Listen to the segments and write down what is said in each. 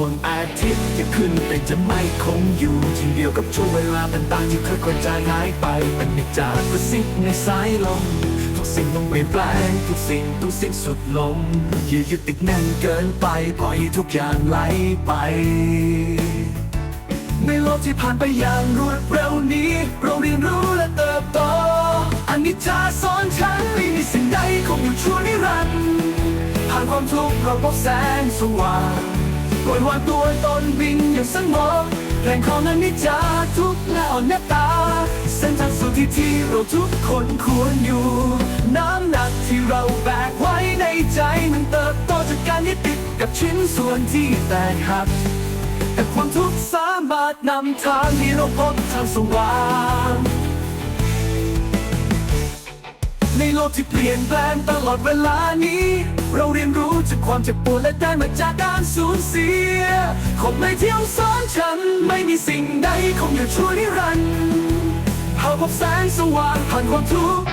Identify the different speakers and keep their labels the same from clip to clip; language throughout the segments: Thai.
Speaker 1: วงอาทิตย์จะขึ้นเป็นจะไม่คงอยู่เช่นเดียวกับช่วงเวลาต่างๆที่ค่อยกระจายหายไปเป็นนิจาประสิทธิ์ในสายลมทุกสิ่งต้องเปลี่ยนแปลงทุกสิ่งต้องสิ้นสุดลงอย่ายึดติดแน่นเกินไปปล่อยทุกอย่างไหลไป ในโลกที่ผ่านไปอย่างรวดเร็วนี้ เราเรียนรู้และเติบโตอันนี้จะสอนฉันไม่มีสิ่งใดคงอยู่ชั่วนิรันดร์ผ่านความทุกข์เราพบแสงสว่าง ปล่อยวางตัวตนบินอย่างสงบแรงของอนิจจาทุกข์และอ่อนแนตา เส้นทางสู่ที่ที่เราทุกคนควรอยู่ น้ำหนักที่เราแบกไว้ในใจมันเติบโตจากการยึดติดกับชิ้นส่วนที่แตกหัก แต่ความทุกข์สามารถนำทางให้เราพบทางสว่าง ลกที่เปลี่ยนแปลงตลอดเวลานี้ เราเรียนรู้จากความเจ็บปวดและได้มาจากการสูญเสีย คงไม่เที่ยวสอนฉัน ไม่มีสิ่งใดคงอยู่ชั่วนิรันดร์หาพบแสงสว่างผ่านความทุกข์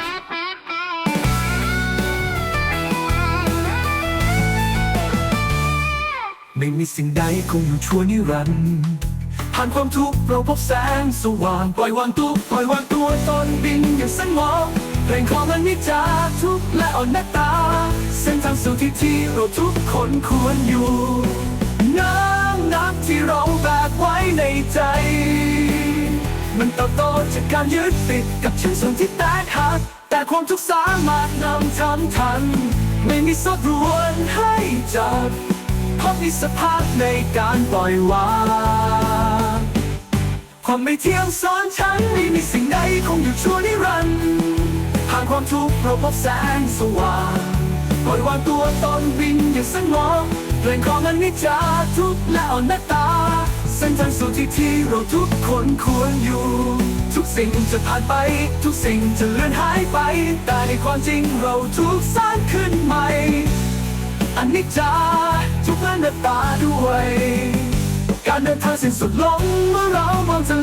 Speaker 1: ไม่มีสิ่งใดคงอยู่ชั่วนิรันดร์ผ่านความทุกข์เราพบแสงสว่าง ปล่อยวางตัวปล่อยวางตัวตนบินอย่างสงบ เพลงของอนิจาทุกและอ่อนนตา เส้นทางสู่ที่ที่เราทุกคนควรอยู่ น้ำนักที่เราแบกไว้ในใจ มันเติบโตจากการยึดติดกับชิ้นส่วนที่แตกหัก แต่ความทุกข์สามารถนำทำทัน ไม่มีโซ่รวนให้จับเพราะมีสภาพในการปล่อยวางความไม่เที่ยงซ้อนฉันไม่มีสิ่งใดคงอยู่ชั่วนิรันดร์านความทุกข์เพราะพบแสงสว่างปล่อยวางตัวตนบินอย่างสงบเพลงของอนิจจาทุกและอนหน้าตา เส้นทางสู่ที่ที่เราทุกคนควรอยู่ ทุกสิ่งจะผ่านไป ทุกสิ่งจะเลือนหายไป แต่ในความจริงเราทุกสร้างขึ้นใหม่อันนี้จาทุกหน้าตาด้วย การเดินทางสิ้นสุดลงเมื่อเรามองทาง